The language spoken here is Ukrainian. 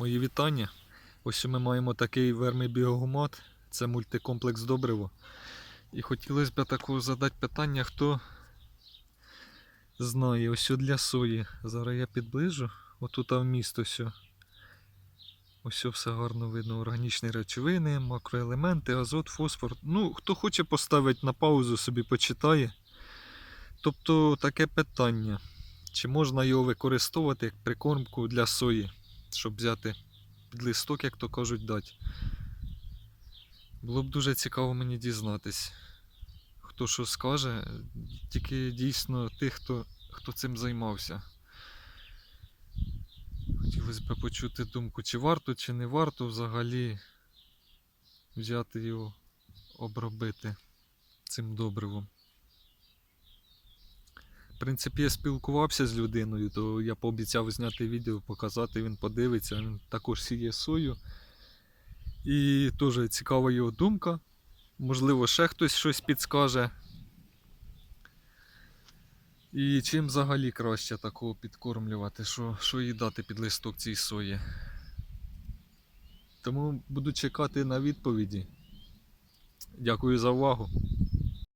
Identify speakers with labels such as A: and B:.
A: Мої вітання. Ось ми маємо такий вермибіогумат, це мультикомплекс добриво. І хотілося б такого задати питання, хто знає, ось для сої. Зараз я підближу. Отут в місто все. Ось все гарно видно. Органічні речовини, макроелементи, азот, фосфор. Ну, хто хоче поставити на паузу, собі почитає. Тобто таке питання. Чи можна його використовувати як прикормку для сої, щоб взяти під листок, як то кажуть, дати. Було б дуже цікаво мені дізнатись, хто що скаже, тільки дійсно тих, хто, хто цим займався. Хотілося б почути думку, чи варто, чи не варто взагалі взяти його, обробити цим добривом. В принципі, я спілкувався з людиною, то я пообіцяв зняти відео, показати, він подивиться, він також сіє сою. І теж цікава його думка. Можливо, ще хтось щось підскаже. І чим взагалі краще такого підкормлювати, що, що їй дати під листок цій сої. Тому буду чекати на відповіді. Дякую за увагу.